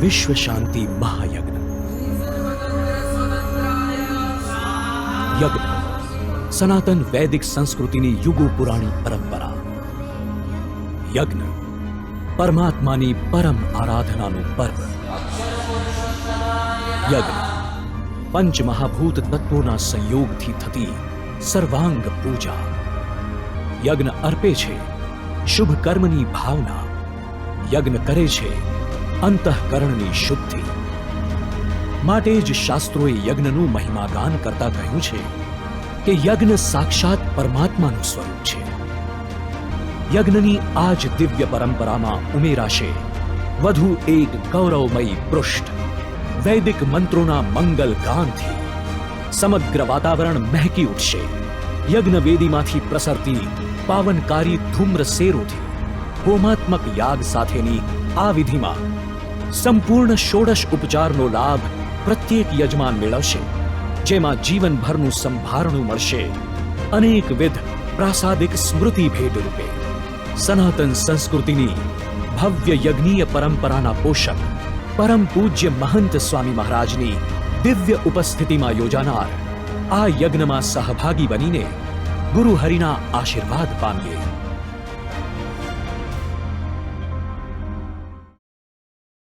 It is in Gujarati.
વિશ્વ શાંતિ મહાયજ્ઞ યજ્ઞ સનાતન વૈદિક સંસ્કૃતિની યુગો પુરાણી પરંપરા યજ્ઞ પરમાત્માની પરમ આરાધનાનું પર્વ યજ્ઞ પંચમહાભૂત તત્વોના સંયોગથી થતી સર્વાંગ પૂજા યજ્ઞ અર્પે છે શુભ કર્મની ભાવના યજ્ઞ કરે છે અંતઃકરણની શુદ્ધિ. માટે જ શાસ્ત્રોએ યજ્ઞનું મહિમાગાન કરતા કહ્યું છે કે યજ્ઞ સાક્ષાત પરમાત્માનું સ્વરૂપ છે. યજ્ઞની આ જ દિવ્ય પરંપરામાં ઉમેરાશે વધુ એક ગૌરવમય પૃષ્ઠ. વૈદિક મંત્રોના મંગલ ગાનથી સમગ્ર વાતાવરણ મહેકી ઉઠશે. યજ્ઞવેદીમાંથી પ્રસરતી પાવનકારી ધૂમ્ર શેરોથી હોમાત્મક યાગ સાથેની આ વિધિમાં સંપૂર્ણ ષોડશ ઉપચારનો લાભ પ્રત્યેક યજમાન મેળવશે, જેમાં જીવનભરનું સંભારણું મળશે. અનેકવિધ પ્રાસાદિક સ્મૃતિ ભેટ રૂપે. સનાતન સંસ્કૃતિની ભવ્ય યજ્ઞીય પરંપરાના પોષક, પરમ પૂજ્ય મહંત સ્વામી મહારાજની દિવ્ય ઉપસ્થિતિમાં યોજાનાર આ યજ્ઞમાં સહભાગી બનીને ગુરુ હરિના આશીર્વાદ પામીએ.